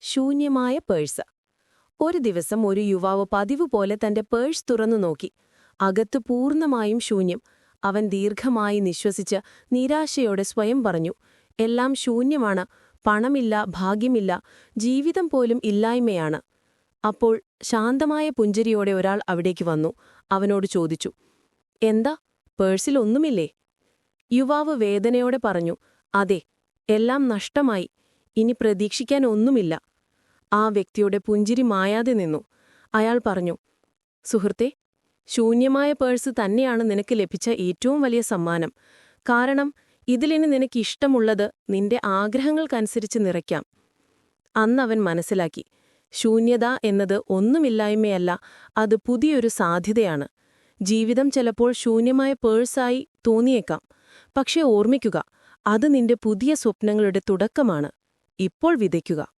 ശൂന്യമായ പേഴ്സ്. ഒരു ദിവസം ഒരു യുവാവ് പതിവ് പോലെ തന്റെ പേഴ്സ് തുറന്നു നോക്കി. അകത്ത് പൂർണമായും ശൂന്യം. അവൻ ദീർഘമായി നിശ്വസിച്ച് നിരാശയോടെ സ്വയം പറഞ്ഞു എല്ലാം ശൂന്യമാണ്. പണമില്ല ഭാഗ്യമില്ല. ജീവിതം പോലും ഇല്ലായ്മയാണ്. അപ്പോൾ ശാന്തമായ പുഞ്ചിരിയോടെ ഒരാൾ അവിടേക്ക് വന്നു. അവനോട് ചോദിച്ചു എന്താ? പേഴ്സിൽ ഒന്നുമില്ലേ? യുവാവ് വേദനയോടെ പറഞ്ഞു അതെ എല്ലാം നഷ്ടമായി. ഇനി പ്രതീക്ഷിക്കാൻ ഒന്നുമില്ല. ആ വ്യക്തിയുടെ പുഞ്ചിരി മായാതെ നിന്നു. അയാൾ പറഞ്ഞു സുഹൃത്തെ ശൂന്യമായ പേഴ്സ് തന്നെയാണ് നിനക്ക് ലഭിച്ച ഏറ്റവും വലിയ സമ്മാനം. കാരണം ഇതിലിനി നിനക്ക് ഇഷ്ടമുള്ളത് നിന്റെ ആഗ്രഹങ്ങൾക്കനുസരിച്ച് നിറയ്ക്കാം. അന്നവൻ മനസ്സിലാക്കി ശൂന്യത എന്നത് ഒന്നുമില്ലായ്മയല്ല അത് പുതിയൊരു സാധ്യതയാണ്. ജീവിതം ചിലപ്പോൾ ശൂന്യമായ പേഴ്സായി തോന്നിയേക്കാം. പക്ഷേ ഓർമ്മിക്കുക അത് നിന്റെ പുതിയ സ്വപ്നങ്ങളുടെ തുടക്കമാണ്. ഇപ്പോൾ വിതയ്ക്കുക.